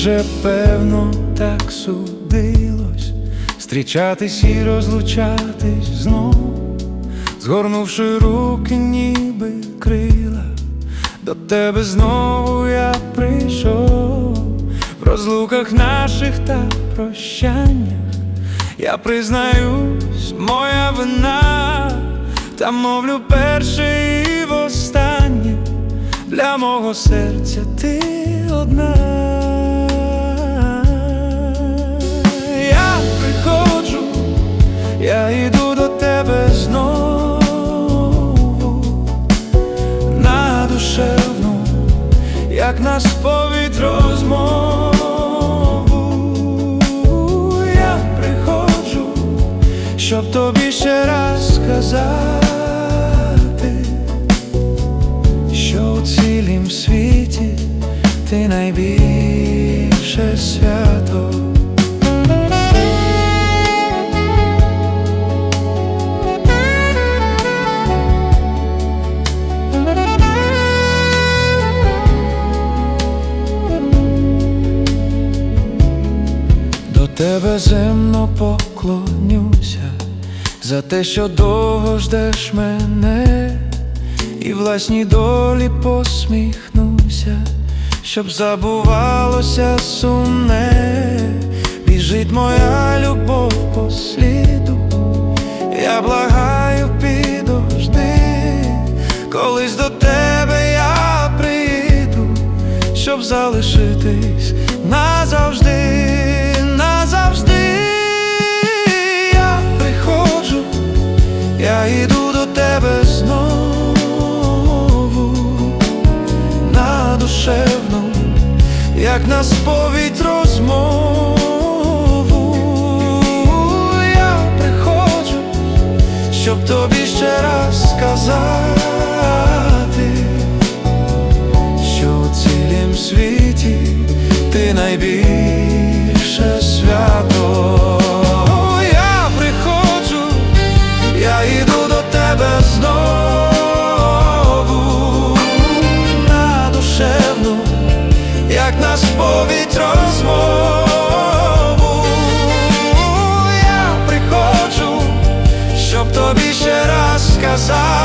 вже певно так судилось, зустрічатись і розлучатись знов, згорнувши руки, ніби крила, до тебе знову я прийшов, в розлуках наших та прощаннях. Я признаюсь, моя вина, та мовлю перше і востаннє. Для мого серця ти одна. Як на сповідь розмову. Я приходжу, щоб тобі ще раз сказати, тебе земно поклонюся за те, що довго ждеш мене, і власній долі посміхнуся, щоб забувалося сумне, біжить моя любов по сліду, я благаю, підожди, колись до тебе я приїду, щоб залишитись назавжди. Як на сповідь розмову. Я приходжу, щоб тобі ще раз сказати, що у цілім світі ти найбільше Я приходжу,